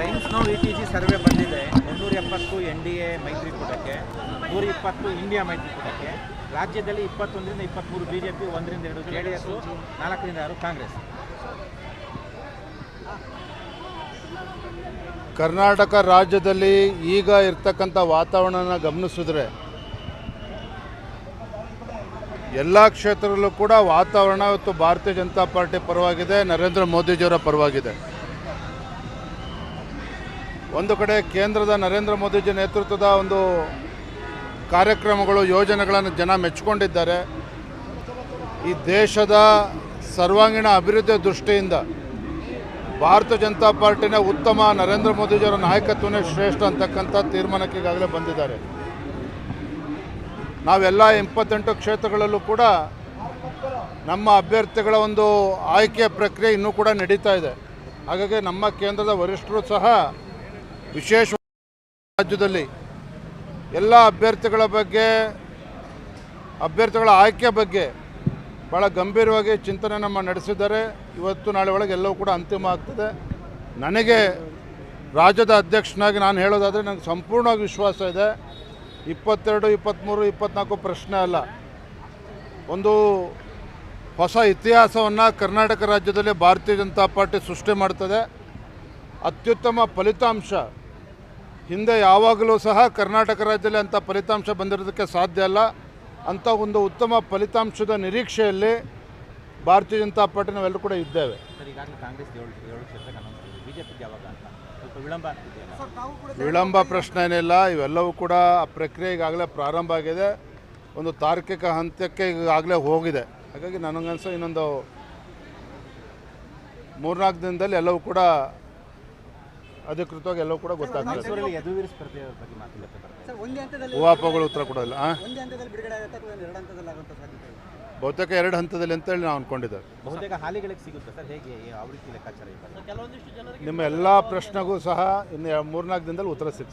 Times Now E T G survey ಬಂದಿದೆ. ಮುನ್ನೂರ ಎಪ್ಪತ್ತು ಎನ್ ಡಿ ಎ ಮೈತ್ರಿಕೂಟಕ್ಕೆ ನೂರ ಇಪ್ಪತ್ತು ಇಂಡಿಯಾ ಮೈತ್ರಿಕೂಟಕ್ಕೆ ರಾಜ್ಯದಲ್ಲಿ ಇಪ್ಪತ್ತೊಂದರಿಂದ ಇಪ್ಪತ್ತ್ಮೂರು ಬಿ ಜೆ ಪಿ ಒಂದರಿಂದ ಎರಡು ಜೆ ಡಿ ಎಸ್, ನಾಲ್ಕರಿಂದ ಆರು ಕಾಂಗ್ರೆಸ್. ಕರ್ನಾಟಕ ರಾಜ್ಯದಲ್ಲಿ ಈಗ ಇರ್ತಕ್ಕಂಥ ವಾತಾವರಣನ ಗಮನಿಸಿದ್ರೆ, ಎಲ್ಲ ಕ್ಷೇತ್ರದಲ್ಲೂ ಕೂಡ ವಾತಾವರಣ ಇವತ್ತು ಭಾರತೀಯ ಜನತಾ ಪಾರ್ಟಿ ಪರವಾಗಿದೆ, ನರೇಂದ್ರ ಮೋದಿಜಿಯವರ ಪರವಾಗಿದೆ. ಒಂದು ಕಡೆ ಕೇಂದ್ರದ ನರೇಂದ್ರ ಮೋದಿಜಿ ನೇತೃತ್ವದ ಒಂದು ಕಾರ್ಯಕ್ರಮಗಳು, ಯೋಜನೆಗಳನ್ನು ಜನ ಮೆಚ್ಚಿಕೊಂಡಿದ್ದಾರೆ. ಈ ದೇಶದ ಸರ್ವಾಂಗೀಣ ಅಭಿವೃದ್ಧಿಯ ದೃಷ್ಟಿಯಿಂದ ಭಾರತ ಜನತಾ ಪಾರ್ಟಿನ ಉತ್ತಮ ನರೇಂದ್ರ ಮೋದಿಜಿಯವರ ನಾಯಕತ್ವನೇ ಶ್ರೇಷ್ಠ ಅಂತಕ್ಕಂಥ ತೀರ್ಮಾನಕ್ಕೆ ಈಗಾಗಲೇ ಬಂದಿದ್ದಾರೆ. ನಾವೆಲ್ಲ ಎಪ್ಪತ್ತೆಂಟು ಕ್ಷೇತ್ರಗಳಲ್ಲೂ ಕೂಡ ನಮ್ಮ ಅಭ್ಯರ್ಥಿಗಳ ಒಂದು ಆಯ್ಕೆ ಪ್ರಕ್ರಿಯೆ ಇನ್ನೂ ಕೂಡ ನಡೀತಾ ಇದೆ. ಹಾಗಾಗಿ ನಮ್ಮ ಕೇಂದ್ರದ ವರಿಷ್ಠರು ಸಹ ವಿಶೇಷ ರಾಜ್ಯದಲ್ಲಿ ಎಲ್ಲ ಅಭ್ಯರ್ಥಿಗಳ ಬಗ್ಗೆ, ಅಭ್ಯರ್ಥಿಗಳ ಆಯ್ಕೆ ಬಗ್ಗೆ ಭಾಳ ಗಂಭೀರವಾಗಿ ಚಿಂತನೆ ನಮ್ಮ ನಡೆಸಿದ್ದಾರೆ. ಇವತ್ತು ನಾಳೆ ಒಳಗೆ ಎಲ್ಲವೂ ಕೂಡ ಅಂತಿಮ ಆಗ್ತದೆ. ನನಗೆ ರಾಜ್ಯದ ಅಧ್ಯಕ್ಷನಾಗಿ ನಾನು ಹೇಳೋದಾದರೆ ನನಗೆ ಸಂಪೂರ್ಣವಾಗಿ ವಿಶ್ವಾಸ ಇದೆ. ಇಪ್ಪತ್ತೆರಡು, ಇಪ್ಪತ್ತ್ಮೂರು, ಇಪ್ಪತ್ತ್ನಾಲ್ಕು ಪ್ರಶ್ನೆ ಅಲ್ಲ. ಒಂದು ಹೊಸ ಇತಿಹಾಸವನ್ನು ಕರ್ನಾಟಕ ರಾಜ್ಯದಲ್ಲಿ ಭಾರತೀಯ ಜನತಾ ಪಾರ್ಟಿ ಸೃಷ್ಟಿ ಮಾಡ್ತದೆ. ಅತ್ಯುತ್ತಮ ಫಲಿತಾಂಶ ಹಿಂದೆ ಯಾವಾಗಲೂ ಸಹ ಕರ್ನಾಟಕ ರಾಜ್ಯದಲ್ಲಿ ಅಂಥ ಫಲಿತಾಂಶ ಬಂದಿರೋದಕ್ಕೆ ಸಾಧ್ಯ ಅಲ್ಲ. ಅಂಥ ಒಂದು ಉತ್ತಮ ಫಲಿತಾಂಶದ ನಿರೀಕ್ಷೆಯಲ್ಲಿ ಭಾರತೀಯ ಜನತಾ ಪಾರ್ಟಿ ನಾವೆಲ್ಲರೂ ಕೂಡ ಇದ್ದೇವೆ. ವಿಳಂಬ ಪ್ರಶ್ನೆ ಏನಿಲ್ಲ ಇವೆಲ್ಲವೂ ಕೂಡ ಆ ಪ್ರಕ್ರಿಯೆ ಈಗಾಗಲೇ ಪ್ರಾರಂಭ ಆಗಿದೆ. ಒಂದು ತಾರ್ಕಿಕ ಹಂತಕ್ಕೆ ಈಗಾಗಲೇ ಹೋಗಿದೆ. ಹಾಗಾಗಿ ನನಗನ್ಸೋ ಇನ್ನೊಂದು ಮೂರ್ನಾಲ್ಕು ದಿನದಲ್ಲಿ ಎಲ್ಲವೂ ಕೂಡ ಅಧಿಕೃತವಾಗಿ ಎಲ್ಲವೂ ಕೂಡ ಗೊತ್ತಾಗ್ತದೆ ಯದುವೀರ್ ಸ್ಪರ್ಧೆ ಬಗ್ಗೆ ಮಾತಿಲ್ಲ ಸರ್ ಒಂದೇ ಹಂತದಲ್ಲಿ ಊಹಾಪೋಗಳು ಉತ್ತರ ಕೊಡೋಲ್ಲ ಆ? ಬಹುತೇಕ ಎರಡು ಹಂತದಲ್ಲಿ ಅಂತೇಳಿ ನಾವು ಅಂದ್ಕೊಂಡಿದ್ದೇವೆ ಬಹುತೇಕ ಹಾಲಿಗಳಿಗೆ ಸಿಗುತ್ತೆ ಸರ್ ಹೇಗೆ ಯಾವ ರೀತಿ ಲೆಕ್ಕಾಚಾರ ಇದೆ ನಿಮ್ಮ ಎಲ್ಲ ಪ್ರಶ್ನೆಗೂ ಸಹ ಇನ್ನು ಮೂರ್ನಾಲ್ಕು ದಿನದಲ್ಲಿ ಉತ್ತರ ಸಿಗ್ತದೆ.